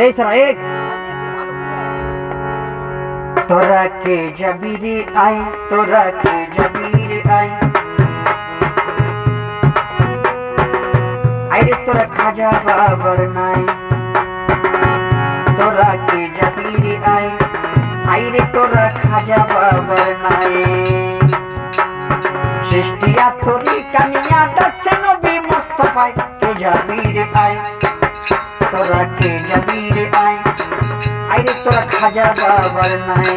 এই সারা এক তোরা কে যাবি রে আই, তোরা কে যাবি রে আই। আইরে তোরা খাজা বাবার নাই। তোরা কে যাবি রে আই, আইরে তোরা খাজা বাবার নাই। সৃষ্টি আতরি কানিয়া ডাকছে নবী মুস্তফায়, কে যাবি আই। তোরা কে যাবি রে আই আইরে তোরা খাজা বাবার নাই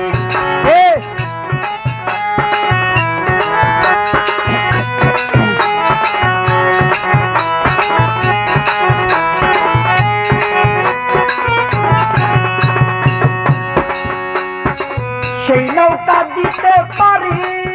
সেই নৌকা দিতে পারি।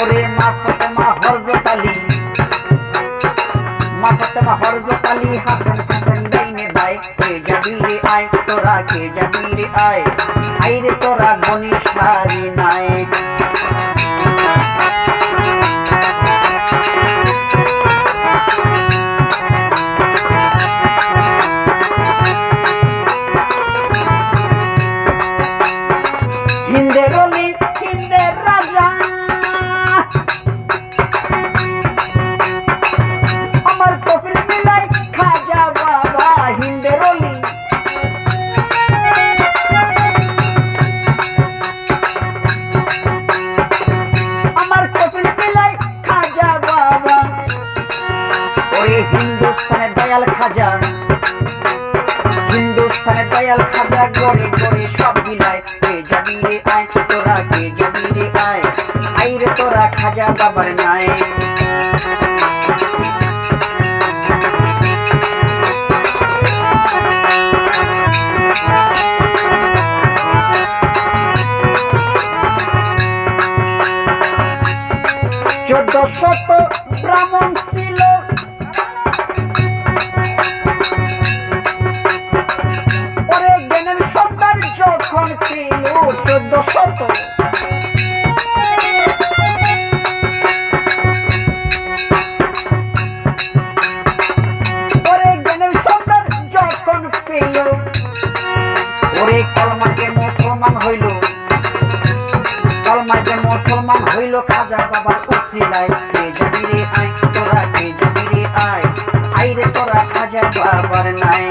ওরে মা ফতেমা হরজত আলী মা ফতেমা হরজত আলী হাসান হাসান ডাইনে ভাই কে যাবি রে আয়, তোরা কে যাবি রে আয়? আইরে তোরা গণিসারি নাই। খাজা বাবা হিন্দের অলি। আমার কপিল মিলাই খাজা বাবা। ওই হিন্দুস্তানের দয়াল খাজা। হিন্দুস্তানে দয়াল খাজা গড়ে গড়ে সব বিলায়। কে যাবি বাবার নাই হইল খাজা বাবার উসিলায় কে যদি রে আয়, তোরা কে, যদি রে আয়। আইরে তোরা খাজা বাবার নাই।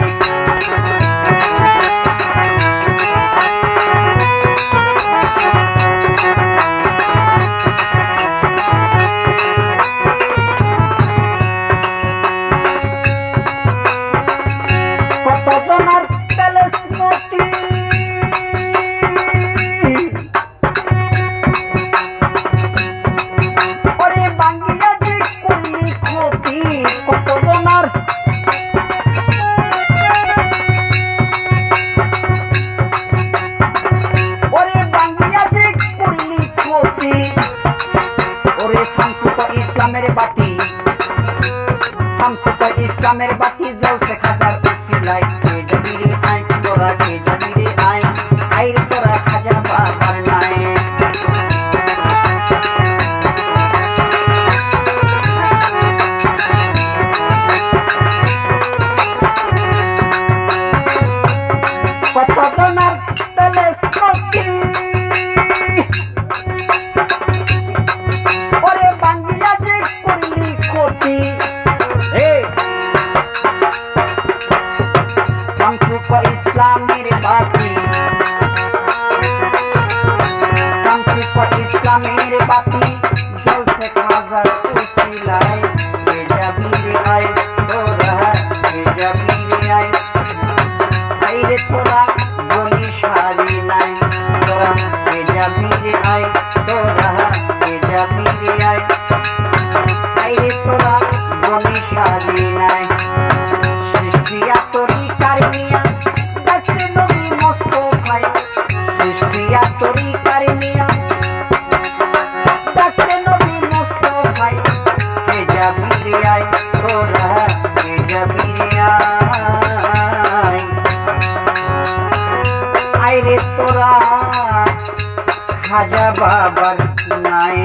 इसका मेरे बाकी शमसु का इसका मेरे बाकी जल बाकी। संकीपति का मेरे बाकी। সৃষ্টিয়া তোরি কারমিয়া দেখছে নবী মোস্তফায় কে যাবি রে আয় তোরা কে যাবি বাবার নাই।